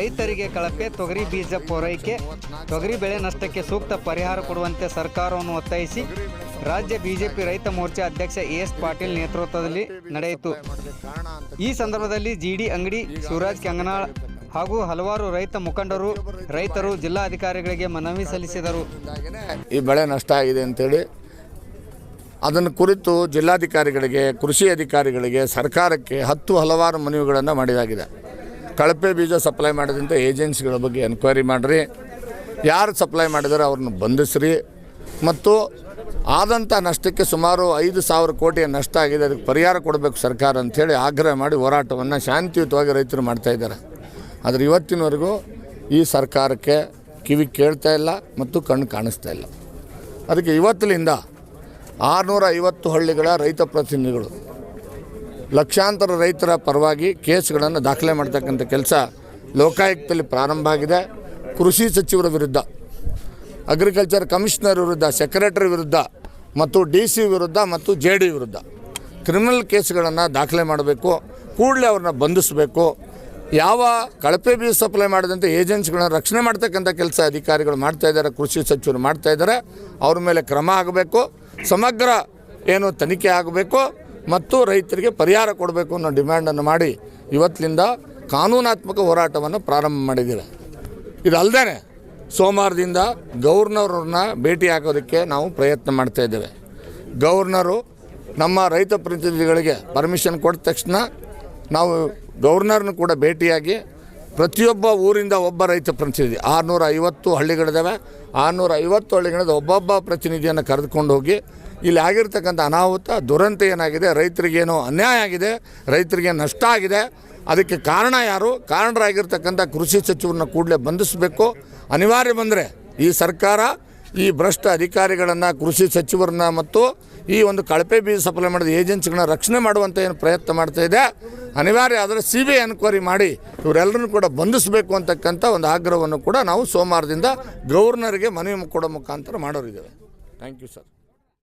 ರೈತರಿಗೆ ಕಳಪೆ ತೊಗರಿ ಬೀಜ ಪೂರೈಕೆ, ತೊಗರಿ ಬೆಳೆ ನಷ್ಟಕ್ಕೆ ಸೂಕ್ತ ಪರಿಹಾರ ಕೊಡುವಂತೆ ಸರ್ಕಾರವನ್ನು ಒತ್ತಾಯಿಸಿ ರಾಜ್ಯ ಬಿಜೆಪಿ ರೈತ ಮೋರ್ಚಾ ಅಧ್ಯಕ್ಷ ಎಸ್ ಪಾಟೀಲ್ ನೇತೃತ್ವದಲ್ಲಿ ನಡೆಯಿತು. ಈ ಸಂದರ್ಭದಲ್ಲಿ ಜಿಡಿ ಅಂಗಡಿ ಶಿವರಾಜ್ ಕೆಂಗನಾಳ್ ಹಾಗೂ ಹಲವಾರು ರೈತ ಮುಖಂಡರು, ರೈತರು ಜಿಲ್ಲಾ ಅಧಿಕಾರಿಗಳಿಗೆ ಮನವಿ ಸಲ್ಲಿಸಿದರು. ಈ ಬೆಳೆ ನಷ್ಟ ಆಗಿದೆ ಅಂತೇಳಿ ಅದನ್ನು ಕುರಿತು ಜಿಲ್ಲಾಧಿಕಾರಿಗಳಿಗೆ, ಕೃಷಿ ಅಧಿಕಾರಿಗಳಿಗೆ, ಸರ್ಕಾರಕ್ಕೆ ಹತ್ತು ಹಲವಾರು ಮನವಿಗಳನ್ನು ಮಾಡಿದಾಗಿದೆ. ಕಳಪೆ ಬೀಜ ಸಪ್ಲೈ ಮಾಡಿದಂಥ ಏಜೆನ್ಸಿಗಳ ಬಗ್ಗೆ ಎನ್ಕ್ವೈರಿ ಮಾಡಿರಿ. ಯಾರು ಸಪ್ಲೈ ಮಾಡಿದರೆ ಅವ್ರನ್ನ ಬಂಧಿಸ್ರಿ. ಮತ್ತು ಆದಂಥ ನಷ್ಟಕ್ಕೆ ಸುಮಾರು ಐದು ಸಾವಿರ ಕೋಟಿಯ ನಷ್ಟ ಆಗಿದೆ. ಅದಕ್ಕೆ ಪರಿಹಾರ ಕೊಡಬೇಕು ಸರ್ಕಾರ ಅಂಥೇಳಿ ಆಗ್ರಹ ಮಾಡಿ ಹೋರಾಟವನ್ನು ಶಾಂತಿಯುತವಾಗಿ ರೈತರು ಮಾಡ್ತಾಯಿದ್ದಾರೆ ಆದರೆ ಇವತ್ತಿನವರೆಗೂ ಈ ಸರ್ಕಾರಕ್ಕೆ ಕಿವಿ ಕೇಳ್ತಾ ಇಲ್ಲ ಮತ್ತು ಕಣ್ಣು ಕಾಣಿಸ್ತಾ ಇಲ್ಲ. ಅದಕ್ಕೆ ಇವತ್ತಿನಿಂದ ಆರುನೂರ ಐವತ್ತು ಹಳ್ಳಿಗಳ ರೈತ ಪ್ರತಿನಿಧಿಗಳು ಲಕ್ಷಾಂತರ ರೈತರ ಪರವಾಗಿ ಕೇಸ್ಗಳನ್ನು ದಾಖಲೆ ಮಾಡ್ತಕ್ಕಂಥ ಕೆಲಸ ಲೋಕಾಯುಕ್ತದಲ್ಲಿ ಪ್ರಾರಂಭ ಆಗಿದೆ. ಕೃಷಿ ಸಚಿವರ ವಿರುದ್ಧ, ಅಗ್ರಿಕಲ್ಚರ್ ಕಮಿಷನರ್ ವಿರುದ್ಧ, ಸೆಕ್ರೆಟರಿ ವಿರುದ್ಧ ಮತ್ತು ಡಿ ಸಿ ವಿರುದ್ಧ ಮತ್ತು ಜೆ ಡಿ ವಿರುದ್ಧ ಕ್ರಿಮಿನಲ್ ಕೇಸ್ಗಳನ್ನು ದಾಖಲೆ ಮಾಡಬೇಕು, ಕೂಡಲೇ ಅವ್ರನ್ನ ಬಂಧಿಸಬೇಕು. ಯಾವ ಕಳಪೆ ಬೀಜ ಸಪ್ಲೈ ಮಾಡಿದಂಥ ಏಜೆನ್ಸಿಗಳನ್ನು ರಕ್ಷಣೆ ಮಾಡ್ತಕ್ಕಂಥ ಕೆಲಸ ಅಧಿಕಾರಿಗಳು ಮಾಡ್ತಾ ಇದ್ದಾರೆ, ಕೃಷಿ ಸಚಿವರು ಮಾಡ್ತಾ ಇದ್ದಾರೆ. ಅವ್ರ ಮೇಲೆ ಕ್ರಮ ಆಗಬೇಕು. ಸಮಗ್ರ ಏನು ತನಿಖೆ ಆಗಬೇಕು. ಮತ್ತು ರೈತರಿಗೆ ಪರಿಹಾರ ಕೊಡಬೇಕು ಅನ್ನೋ ಡಿಮ್ಯಾಂಡನ್ನು ಮಾಡಿ ಇವತ್ತಿನಿಂದ ಕಾನೂನಾತ್ಮಕ ಹೋರಾಟವನ್ನು ಪ್ರಾರಂಭ ಮಾಡಿದ್ದೀವಿ ಇದಲ್ಲದೆ ಸೋಮವಾರದಿಂದ ಗೌರ್ನರ್ರನ್ನ ಭೇಟಿ ಹಾಕೋದಕ್ಕೆ ನಾವು ಪ್ರಯತ್ನ ಮಾಡ್ತಾ ಇದ್ದೇವೆ. ಗೌರ್ನರು ನಮ್ಮ ರೈತ ಪ್ರತಿನಿಧಿಗಳಿಗೆ ಪರ್ಮಿಷನ್ ಕೊಟ್ಟ ತಕ್ಷಣ ನಾವು ಗೌರ್ನರ್ನ ಕೂಡ ಭೇಟಿಯಾಗಿ ಪ್ರತಿಯೊಬ್ಬ ಊರಿಂದ ಒಬ್ಬ ರೈತ ಪ್ರತಿನಿಧಿ. ಆರುನೂರ ಐವತ್ತು ಹಳ್ಳಿಗಳಿದ್ದಾವೆ. ಆರುನೂರ ಐವತ್ತು ಹಳ್ಳಿಗಳಿಂದ ಒಬ್ಬೊಬ್ಬ ಪ್ರತಿನಿಧಿಯನ್ನು ಕರೆದುಕೊಂಡು ಹೋಗಿ ಇಲ್ಲಿ ಆಗಿರ್ತಕ್ಕಂಥ ಅನಾಹುತ, ದುರಂತ ಏನಾಗಿದೆ, ರೈತರಿಗೇನು ಅನ್ಯಾಯ ಆಗಿದೆ, ರೈತರಿಗೆ ನಷ್ಟ ಆಗಿದೆ, ಅದಕ್ಕೆ ಕಾರಣ ಯಾರು? ಕಾರಣರಾಗಿರ್ತಕ್ಕಂಥ ಕೃಷಿ ಸಚಿವರನ್ನ ಕೂಡಲೇ ಬಂಧಿಸಬೇಕು. ಅನಿವಾರ್ಯ ಬಂದರೆ ಈ ಸರ್ಕಾರ ಈ ಭ್ರಷ್ಟ ಅಧಿಕಾರಿಗಳನ್ನು, ಕೃಷಿ ಸಚಿವರನ್ನ ಮತ್ತು ಈ ಒಂದು ಕಳಪೆ ಬೀಜ ಸಪ್ಲೈ ಮಾಡಿದ ಏಜೆನ್ಸಿಗಳನ್ನ ರಕ್ಷಣೆ ಮಾಡುವಂಥ ಏನು ಪ್ರಯತ್ನ ಮಾಡ್ತಾ ಇದೆ. ಅನಿವಾರ್ಯ ಆದರೆ ಸಿ ಬಿ ಐ ಎನ್ಕ್ವೈರಿ ಮಾಡಿ ಇವರೆಲ್ಲರನ್ನು ಕೂಡ ಬಂಧಿಸಬೇಕು ಅಂತಕ್ಕಂಥ ಒಂದು ಆಗ್ರಹವನ್ನು ಕೂಡ ನಾವು ಸೋಮವಾರದಿಂದ ಗವರ್ನರ್ಗೆ ಮನವಿ ಕೊಡೋ ಮುಖಾಂತರ ಮಾಡೋರಿದ್ದೇವೆ. Thank you sir.